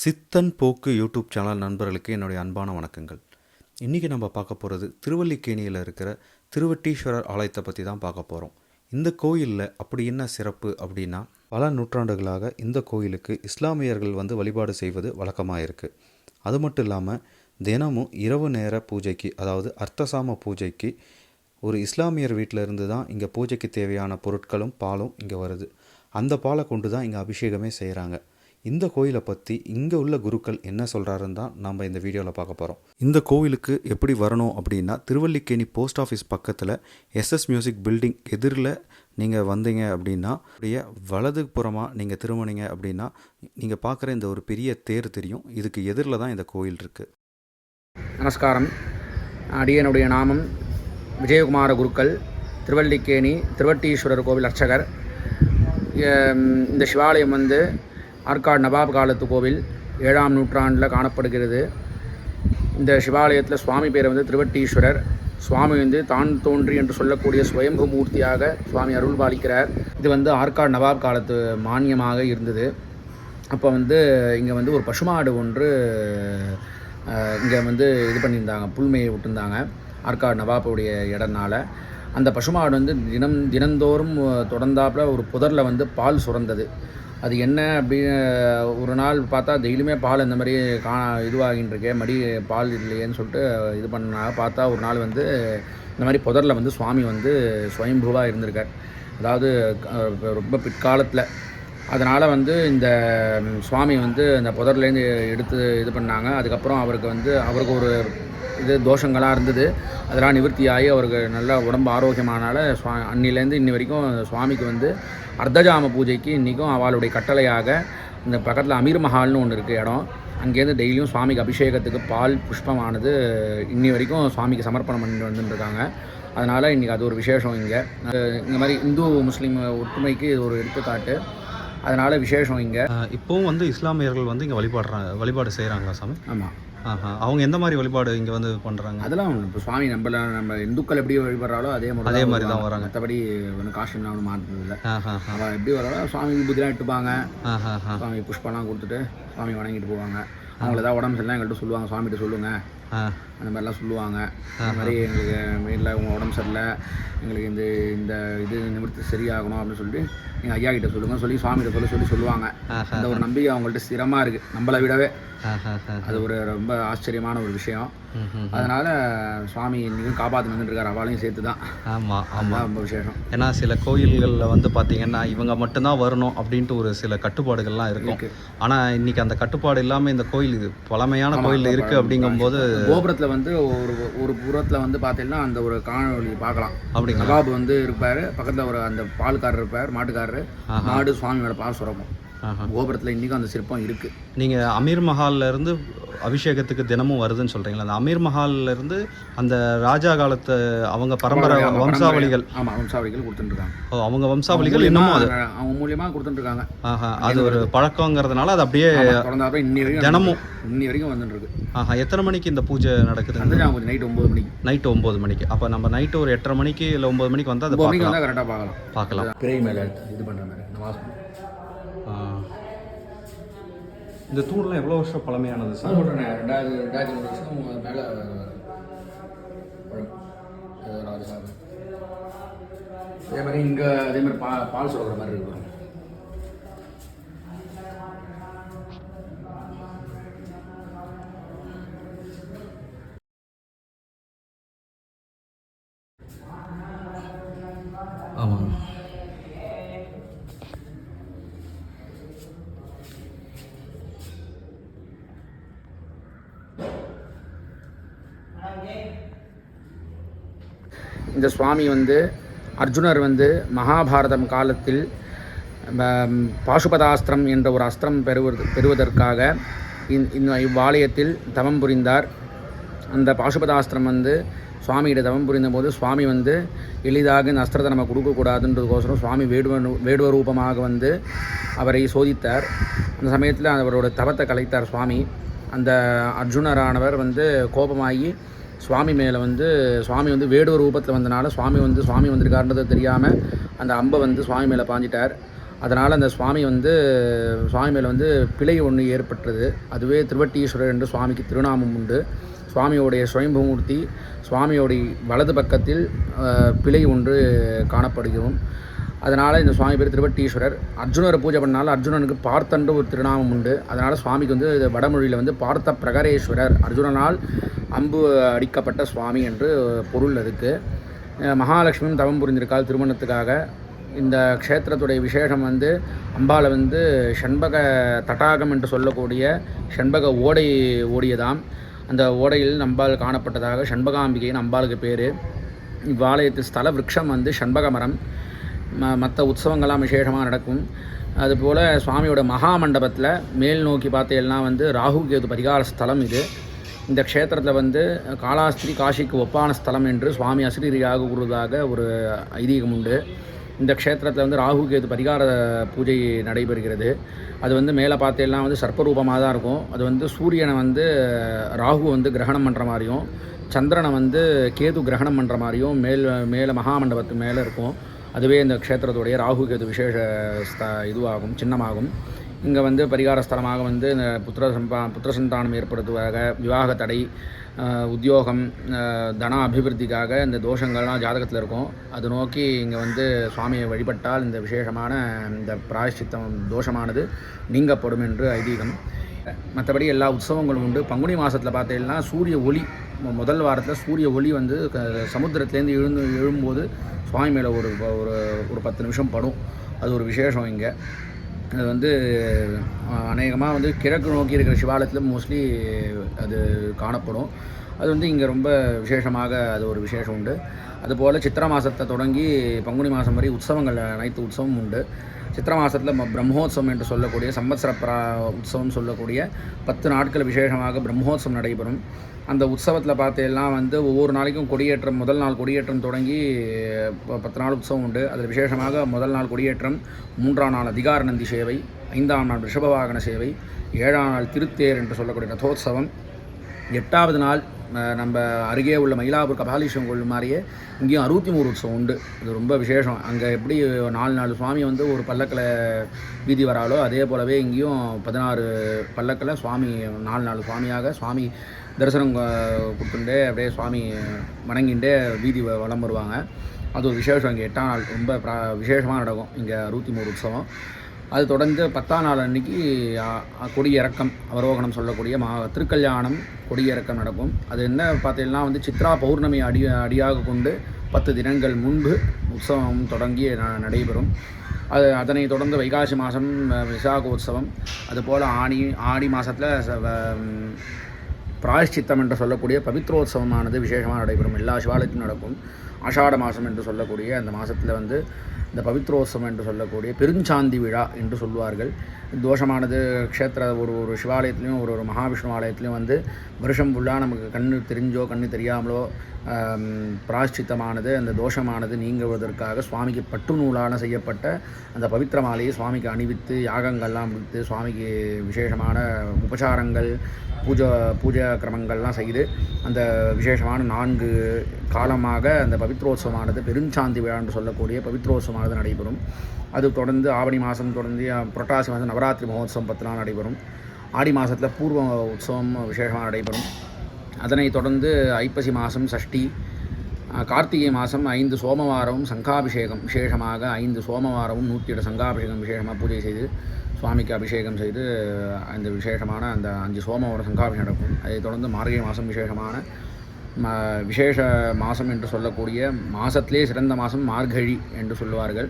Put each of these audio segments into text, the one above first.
சித்தன் போக்கு YouTube channel நண்பர்களுக்கு என்னுடைய அன்பான வணக்கங்கள். இன்றைக்கி நம்ம பார்க்க போகிறது திருவல்லிக்கேணியில் இருக்கிற திருவட்டீஸ்வரர் ஆலயத்தை பற்றி தான் பார்க்க போகிறோம் இந்த கோயிலில் அப்படி என்ன சிறப்பு அப்படின்னா பல நூற்றாண்டுகளாக இந்த கோயிலுக்கு இஸ்லாமியர்கள் வந்து வழிபாடு செய்வது வழக்கமாக இருக்குது அது மட்டும் இல்லாமல் தினமும் இரவு நேர பூஜைக்கு அதாவது அர்த்தசாம பூஜைக்கு ஒரு இஸ்லாமியர் வீட்டில் இருந்து தான் இங்கே பூஜைக்கு தேவையான பொருட்களும் பாலும் இங்கே வருது. அந்த பாலை கொண்டு தான் இங்கே அபிஷேகமே செய்கிறாங்க இந்த கோயிலை பற்றி இங்கே உள்ள குருக்கள் என்ன சொல்கிறாருன்னு தான் நம்ம இந்த வீடியோவில் பார்க்க போகிறோம் இந்த கோவிலுக்கு எப்படி வரணும் அப்படின்னா திருவல்லிக்கேணி போஸ்ட் ஆஃபீஸ் பக்கத்தில் எஸ்எஸ் மியூசிக் பில்டிங் எதிரில் நீங்கள் வந்தீங்க அப்படின்னா அப்படியே வலது புறமாக நீங்கள் திரும்பினீங்க அப்படின்னா நீங்கள் பார்க்குற இந்த ஒரு பெரிய தேர் தெரியும். இதுக்கு எதிரில் தான் இந்த கோயில் இருக்குது நமஸ்காரம். அடியனுடைய நாமம் விஜயகுமார குருக்கள் திருவல்லிக்கேணி திருவட்டீஸ்வரர் கோவில் அர்ச்சகர். இந்த சிவாலயம் வந்து ஆற்காடு நவாப் காலத்து கோவில் ஏழாம் நூற்றாண்டில் காணப்படுகிறது. இந்த சிவாலயத்தில் சுவாமி பேர் வந்து திருவட்டீஸ்வரர். சுவாமி வந்து தான் தோன்றி என்று சொல்லக்கூடிய சுயம்பு மூர்த்தியாக சுவாமி அருள் பாலிக்கிறார் இது வந்து ஆற்காடு நவாப் காலத்து மானியமாக இருந்தது. அப்போ வந்து இங்கே வந்து ஒரு பசுமாடு ஒன்று இங்கே வந்து இது பண்ணியிருந்தாங்க புல்மையை விட்டுருந்தாங்க ஆற்காடு நவாப்புடைய இடம்னால அந்த பசுமாடு வந்து தினம் தினந்தோறும் தொடர்ந்தாப்புல ஒரு புதரில் வந்து பால் சுரந்தது. அது என்ன அப்படின்னு ஒரு நாள் பார்த்தா டெய்லியுமே பால் இந்த மாதிரி கா இதுவாகின்னு மடி பால் இல்லையேன்னு சொல்லிட்டு இது பண்ணாங்க பார்த்தா ஒரு நாள் வந்து இந்த மாதிரி புதரில் வந்து சுவாமி வந்து சுயம்புவாக இருந்திருக்கார். அதாவது ரொம்ப பிற்காலத்தில். அதனால் வந்து இந்த சுவாமி வந்து அந்த புதர்லேருந்து எடுத்து இது பண்ணாங்க. அதுக்கப்புறம் அவருக்கு வந்து அவருக்கு ஒரு இது தோஷங்களாக இருந்தது. அதெல்லாம் நிவர்த்தியாகி அவருக்கு நல்ல உடம்பு ஆரோக்கியமானால சுவா அன்னிலேருந்து இன்னி வரைக்கும் சுவாமிக்கு வந்து அர்த்தஜாம பூஜைக்கு இன்றைக்கும் அவளுடைய கட்டளையாக இந்த பக்கத்தில் அமீர் மஹால்னு ஒன்று இருக்குது இடம். அங்கேருந்து டெய்லியும் சுவாமிக்கு அபிஷேகத்துக்கு பால் புஷ்பமானது இன்னி வரைக்கும் சுவாமிக்கு சமர்ப்பணம் பண்ணிட்டு வந்துட்டுருக்காங்க. அதனால் இன்றைக்கி அது ஒரு விசேஷம் இங்கே. இந்த மாதிரி இந்து முஸ்லீம் ஒற்றுமைக்கு இது ஒரு எடுத்துக்காட்டு. அதனால் விசேஷம் இங்கே. இப்போவும் வந்து இஸ்லாமியர்கள் வந்து இங்கே வழிபாடுறாங்க வழிபாடு செய்கிறாங்களா சாமி? ஆமாம் அவங்க எந்த மாதிரி வழிபாடு இங்கே வந்து பண்ணுறாங்க அதெல்லாம் இப்போ சுவாமி நம்மள நம்ம இந்துக்கள் எப்படி வழிபடுறாலோ அதே மாதிரி அதே மாதிரி தான் வராங்க. மற்றபடி ஒன்றும் காஸ்டியூம்லாம் ஒன்றும் இல்லை அவள் எப்படி வராளோ சுவாமி விபூதிலாம் ஆஹா சுவாமி புஷ்பம்லாம் கொடுத்துட்டு சுவாமி வணங்கிட்டு போவாங்க. அவங்கள ஏதாவது உடம்பு சரியில்லை எங்கள்கிட்ட சொல்லுவாங்க. சுவாமிகிட்ட சொல்லுங்கள் அந்த மாதிரிலாம் சொல்லுவாங்க. அந்த மாதிரி எங்களுக்கு வீட்டில் உங்கள் உடம்பு சரியில்லை எங்களுக்கு இந்த இந்த இது நிமிர்த்தி சரியாகணும் அப்படின்னு சொல்லிட்டு எங்கள் ஐயா கிட்ட சொல்லுங்க சொல்லி சுவாமிகிட்ட சொல்ல சொல்லி சொல்லுவாங்க. அந்த ஒரு நம்பிக்கை அவங்கள்ட்ட ஸ்திரமாக இருக்குது நம்மளை விடவே. அது ஒரு ரொம்ப ஆச்சரியமான ஒரு விஷயம். அதனால் சுவாமி இன்றைக்கும் காப்பாற்றி வந்துட்டுருக்காரு அவளையும் சேர்த்து தான் ஆமாம் ஆமாம் ரொம்ப விசேஷம். ஏன்னா சில கோயில்களில் வந்து பார்த்தீங்கன்னா இவங்க மட்டும்தான் வரணும் அப்படின்ட்டு ஒரு சில கட்டுப்பாடுகள்லாம் இருக்கும். இருக்கு. ஆனால் இன்னைக்கு அந்த கட்டுப்பாடு இல்லாமல் இந்த கோயில் இது பழமையான கோயில் இருக்குது அப்படிங்கும்போது கோபுரத்தில் வந்து ஒரு ஒரு புறத்தில் வந்து பார்த்தீங்கன்னா அந்த ஒரு காணொளி பார்க்கலாம். அப்படிங்களா? நவாப் வந்து இருப்பார். பக்கத்தில் ஒரு அந்த பால்காரர் இருப்பார் மாட்டுக்காரர். மாடு சுவாமியோட பால் சுரக்கும். கோபுரத்தில் இன்றைக்கும் அந்த சிற்பம் இருக்குது நீங்கள் அமீர் மஹால்ல இருந்து அபிஷேகத்துக்கு தினமும் வருதுன்னு சொல்கிறீங்களா அந்த அமீர் மஹால்ல இருந்து அந்த ராஜா காலத்து அவங்க பரம்பரை வம்சாவளிகள். ஆமாம் வம்சாவளிகள் கொடுத்துட்டுருக்காங்க. ஓ, அவங்க வம்சாவளிகள் இன்னமும் அது? அவங்க மூலியமாக கொடுத்துட்டுருக்காங்க. ஆஹா அது ஒரு பழக்கங்கிறதுனால அது அப்படியே தினமும் இன்னி வரைக்கும் வந்துட்டு இருக்கு ஆஹா எத்தனை மணிக்கு இந்த பூஜை நடக்குது நைட் ஒம்பது மணிக்கு. நைட்டு ஒம்பது மணிக்கு. அப்போ நம்ம நைட்டு ஒரு எட்டரை மணிக்கு இல்லை ஒம்பது மணிக்கு வந்தால் அதை பார்க்கலாம். கரெக்டாக பார்க்கலாம். பார்க்கலாம். மேலே இது பண்ணுற மாதிரி. இந்த தூண்லாம் எவ்வளோ வருஷம் பழமையானது சார்? சொல்கிறேன் ரெண்டாயிரத்தி ரெண்டாயிரத்தி மூணு வருஷம் மேலே அதே மாதிரி இங்கே அதே மாதிரி பா பால் சொல்கிற மாதிரி இருக்கும். இந்த சுவாமி வந்து அர்ஜுனர் வந்து மகாபாரதம் காலத்தில் பாசுபதாஸ்திரம் என்ற ஒரு அஸ்திரம் பெறுவது பெறுவதற்காக இந்த இவ்வாலயத்தில் தவம் புரிந்தார். அந்த பாசுபதாஸ்திரம் வந்து சுவாமியிட தவம் புரிந்தபோது சுவாமி வந்து எளிதாக இந்த அஸ்திரத்தை நம்ம கொடுக்கக்கூடாதுன்றதுக்கோசரம் சுவாமி வேடுவ வேடுவ ரூபமாக வந்து அவரை சோதித்தார். அந்த சமயத்தில் அவரோட தவத்தை கலைத்தார் சுவாமி. அந்த அர்ஜுனரானவர் வந்து கோபமாகி சுவாமி மேலே வந்து சுவாமி வந்து வேடூர் ரூபத்தில் வந்தனால சுவாமி வந்து சுவாமி வந்திருக்காருன்றது தெரியாமல் அந்த அம்பை வந்து சுவாமி மேலே பாஞ்சிட்டார். அதனால் அந்த சுவாமி வந்து சுவாமி மேலே வந்து பிழை ஒன்று ஏற்பட்டது. அதுவே திருவட்டீஸ்வரர் என்று சுவாமிக்கு திருநாமம் உண்டு. சுவாமியோடைய சுயம்பூமூர்த்தி சுவாமியோடைய வலது பக்கத்தில் பிழை ஒன்று காணப்படுகிறோம். அதனால் இந்த சுவாமி பேர் திருவட்டீஸ்வரர். அர்ஜுனரை பூஜை பண்ணாலும் அர்ஜுனனுக்கு பார்த்தன்ற ஒரு திருநாமம் உண்டு. அதனால் சுவாமிக்கு வந்து வடமொழியில் வந்து பார்த்த பிரகரேஸ்வரர். அர்ஜுனனால் அம்பு அடிக்கப்பட்ட சுவாமி என்று பொருள் அதுக்கு. மகாலட்சுமியும் தவம் புரிந்திருக்காள் திருமணத்துக்காக. இந்த க்ஷேத்திரத்துடைய விசேஷம் வந்து அம்பாளை வந்து செண்பக தடாகம் என்று சொல்லக்கூடிய செண்பக ஓடை ஓடியதாம். அந்த ஓடையில் அம்பாள் காணப்பட்டதாக செண்பகாம்பிகையின் அம்பாளுக்கு பேர். இவ்வாலயத்து ஸ்தல விரக்ஷம் வந்து செண்பக மரம். ம மற்ற உற்சவங்கள்லாம் விசேஷமாக நடக்கும். அதுபோல் சுவாமியோட மகா மண்டபத்தில் மேல் நோக்கி பார்த்தீங்கன்னா வந்து ராகு கேது பரிகார ஸ்தலம் இது. இந்த க்ஷேத்திரத்தில் வந்து காளாஸ்திரி காஷிக்கு ஒப்பான ஸ்தலம் என்று சுவாமி அசிரியாக கூறுவதாக ஒரு ஐதீகம் உண்டு. இந்த க்ஷேத்திரத்தில் வந்து ராகு கேது பரிகார பூஜை நடைபெறுகிறது. அது வந்து மேலே பார்த்தீங்கன்னா வந்து சர்ப்பரூபமாக தான் இருக்கும். அது வந்து சூரியனை வந்து ராகு வந்து கிரகணம் பண்ணுற மாதிரியும் சந்திரனை வந்து கேது கிரகணம் பண்ணுற மாதிரியும் மேல் மேலே மகாமண்டபத்து மேலே இருக்கும். அதுவே இந்த க்ஷேத்திரத்துடைய ராகுக்கு அது விசேஷ ஸ்த இதுவாகும் சின்னமாகும். இங்கே வந்து பரிகார ஸ்தலமாக வந்து இந்த புத்திர சம்பா புத்திர சந்தானம் ஏற்படுத்துவதாக விவாக தடை உத்தியோகம் தன அபிவிருத்திக்காக இந்த தோஷங்கள்லாம் ஜாதகத்தில் இருக்கும். அது நோக்கி இங்கே வந்து சுவாமியை வழிபட்டால் இந்த விசேஷமான இந்த பிராயஷ்சித்தம் தோஷமானது நீங்கப்படும் என்று ஐதீகம். மற்றபடி எல்லா உற்சவங்களும் உண்டு. பங்குனி மாதத்தில் பார்த்தீங்கன்னா சூரிய ஒளி முதல் வாரத்தில் சூரிய ஒளி வந்து க- சமுத்திரத்துலேருந்து எழுந்து எழும்போது சுவாமி மேலே ஒரு ஒரு ஒரு பத்து நிமிஷம் படும். அது ஒரு விசேஷம் இங்கே. அது வந்து அநேகமாக வந்து கிழக்கு நோக்கி இருக்கிற சிவாலயத்தில் மோஸ்ட்லி அது காணப்படும். அது வந்து இங்கே ரொம்ப விசேஷமாக அது ஒரு விசேஷம் உண்டு. அதுபோல் சித்திர மாதத்தை தொடங்கி பங்குனி மாதம் வரை உற்சவங்கள் அனைத்து உற்சவம் உண்டு. சித்திர மாதத்தில் பிரம்மோத்சவம் என்று சொல்லக்கூடிய சம்பத்சர பிரா உற்சவம் சொல்லக்கூடிய பத்து நாட்கள் விசேஷமாக பிரம்மோத்சவம் நடைபெறும். அந்த உற்சவத்தில் பார்த்தீங்கன்னா வந்து ஒவ்வொரு நாளைக்கும் கொடியேற்றம் முதல் நாள் கொடியேற்றம் தொடங்கி பத்து நாள் உற்சவம் உண்டு. அதில் விசேஷமாக முதல் நாள் கொடியேற்றம் மூன்றாம் நாள் அதிகார நந்தி சேவை ஐந்தாம் நாள் ரிஷபவாகன சேவை ஏழாம் நாள் திருத்தேர் என்று சொல்லக்கூடிய ரதோத்சவம் எட்டாவது நாள் நம்ம அருகே உள்ள மயிலாப்பூர் கபாலீஸ்வரன் கோவில் மாதிரியே இங்கேயும் அறுபத்தி மூணு உற்சவம் உண்டு. இது ரொம்ப விசேஷம். அங்கே எப்படி நாலு நாலு சுவாமி வந்து ஒரு பல்லக்கில் வீதி வராலோ அதே போலவே இங்கேயும் பதினாறு பல்லக்கில் சுவாமி நாலு நாலு சுவாமியாக சுவாமி தரிசனம் அஹ், கொடுத்துட்டே அப்படியே சுவாமி வணங்கிண்டே வீதி வ- வலம் வருவாங்க. அது ஒரு விசேஷம். இங்கே எட்டாம் நாள் ரொம்ப ப்ரா விசேஷமாக நடக்கும். இங்கே அறுபத்தி மூணு உற்சவம். அது தொடர்ந்து பத்தாம் நாள் அன்னைக்கு கொடியிறக்கம் அவரோகணம் சொல்லக்கூடிய மா திருக்கல்யாணம் கொடியிறக்கம் நடக்கும். அது என்ன பார்த்தீங்கன்னா வந்து சித்ரா பௌர்ணமி அடி அடியாக கொண்டு பத்து தினங்கள் முன்பு உற்சவம் தொடங்கி ந- நடைபெறும். அது அதனை தொடர்ந்து வைகாசி மாதம் விசாக உற்சவம் அதுபோல் ஆணி ஆடி மாதத்தில் பிராயஷ்சித்தம் என்று சொல்லக்கூடிய பவித்ரோத்சவமானது விசேஷமாக நடைபெறும். எல்லா சிவாலயத்திலும் நடக்கும். ஆஷாட மாதம் என்று சொல்லக்கூடிய அந்த மாதத்தில் வந்து இந்த பவித்ரோத்சவம் என்று சொல்லக்கூடிய பெருஞ்சாந்தி விழா என்று சொல்லுவார்கள் தோஷமானது க்ஷேத்திர ஒரு ஒரு சிவாலயத்துலேயும் ஒரு ஒரு மகாவிஷ்ணு ஆலயத்துலேயும் வந்து வருஷம் ஃபுல்லாக நமக்கு கண்ணு தெரிஞ்சோ கண்ணு தெரியாமலோ பிராஷ்சித்தமானது அந்த தோஷமானது நீங்குவதற்காக சுவாமிக்கு பட்டு நூலான செய்யப்பட்ட அந்த பவித்திர மாலையை சுவாமிக்கு அணிவித்து யாகங்கள்லாம் முடித்து சுவாமிக்கு விசேஷமான உபசாரங்கள் பூஜை பூஜா கிரமங்கள்லாம் செய்து அந்த விசேஷமான நான்கு காலமாக அந்த பவித்ரோத்சவமானது பெருஞ்சாந்தி விழா என்று சொல்லக்கூடிய பவித்ரோத்சவமானது நடைபெறும். அது தொடர்ந்து ஆவணி மாதம் தொடர்ந்து புரட்டாசி மாதம் நவராத்திரி மகோத்சவம் பத்து நாள் நடைபெறும். ஆடி மாதத்தில் பூர்வ உற்சவம் விசேஷமாக நடைபெறும். அதனைத் தொடர்ந்து ஐப்பசி மாதம் சஷ்டி கார்த்திகை மாதம் ஐந்து சோமவாரமும் சங்காபிஷேகம் விசேஷமாக ஐந்து சோமவாரமும் நூற்றி எட்டு சங்காபிஷேகம் விசேஷமாக பூஜை செய்து சுவாமிக்கு அபிஷேகம் செய்து அந்த விசேஷமான அந்த அஞ்சு சோமவாரம் சங்காபிஷேகம் நடக்கும். அதைத் தொடர்ந்து மார்கழி மாதம் விசேஷமான ம விசேஷ மாதம் என்று சொல்லக்கூடிய மாதத்திலே சிறந்த மாதம் மார்கழி என்று சொல்லுவார்கள்.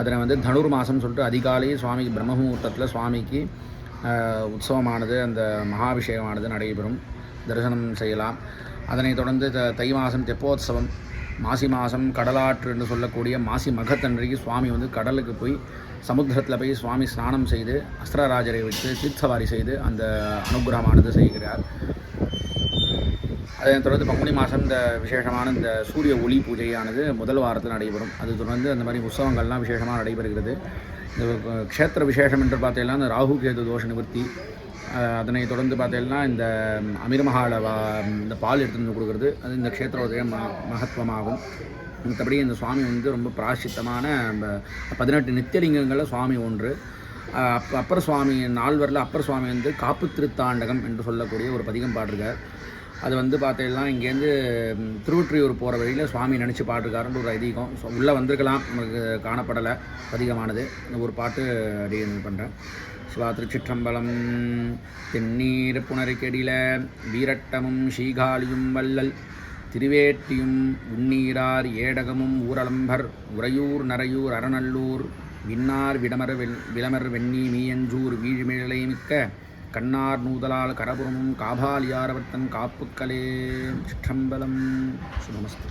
அதில் வந்து தனுர் மாதம் சொல்லிட்டு அதிகாலை சுவாமிக்கு பிரம்மமுகூர்த்தத்தில் சுவாமிக்கு உற்சவமானது அந்த மகாபிஷேகமானது நடைபெறும். தரிசனம் செய்யலாம். அதனைத் தொடர்ந்து த- தை மாதம் தெப்போத்சவம் மாசி மாதம் கடலாற்று என்று சொல்லக்கூடிய மாசி மகத்தன்றைக்கு சுவாமி வந்து கடலுக்கு போய் சமுத்திரத்தில் போய் சுவாமி ஸ்நானம் செய்து அஸ்திரராஜரை வைத்து தீர்த்தவாரி செய்து அந்த அனுகிரகமானது செய்கிறார். அதனைத் தொடர்ந்து பங்குனி மாதம் இந்த விசேஷமான இந்த சூரிய ஒளி பூஜையானது முதல் வாரத்தில் நடைபெறும். அது தொடர்ந்து அந்த மாதிரி உற்சவங்கள்லாம் விசேஷமாக நடைபெறுகிறது. இந்த க்ஷேத்திர விசேஷம் என்று பார்த்தீங்கன்னா இந்த ராகு கேது தோஷ நிவர்த்தி அதனை அதனைத் தொடர்ந்து பார்த்தீங்கன்னா இந்த அமிர்மகால வா இந்த பால் எடுத்துகிட்டு வந்து கொடுக்குறது அது இந்த க்ஷேத்திரோதய ம மகத்துவமாகும். மற்றபடி இந்த சுவாமி வந்து ரொம்ப பிராசித்தமான பதினெட்டு நித்தியலிங்கங்களில் சுவாமி ஒன்று. அப் அப்ப அப்பர் சுவாமி நால்வரில் அப்பர் சுவாமி வந்து காப்பு திருத்தாண்டகம் என்று சொல்லக்கூடிய ஒரு பதிகம் பாடிருக்கார். அது வந்து பார்த்தீங்கன்னா இங்கேருந்து ம், திருவொற்றியூர் போகிற வழியில் சுவாமி நினச்சி பாட்டுருக்காருன்னு ஒரு ஐதீகம். ஸோ உள்ளே வந்திருக்கலாம் நமக்கு காணப்படலை அதிகமானது இந்த ஒரு பாட்டு அடி பண்ணுறேன் சிவா திருச்சிற்றம்பலம் தென்னீர் புனருக்கெடில வீரட்டமும் ஸ்ரீகாலியும் வல்லல் திருவேட்டியும் உன்னீரார் ஏடகமும் ஊரலம்பர் உறையூர் நரையூர் அறநல்லூர் விண்ணார் விடமர் வெண் விளமர் வெண்ணி மீயஞ்சூர் வீழ்மிழலை மிக்க கண்ணார் நூதலால் கரபுரமும் காபாலியாரவர்த்தன் காப்புக்கலே சிற்றம்பலம். சுபமஸ்து.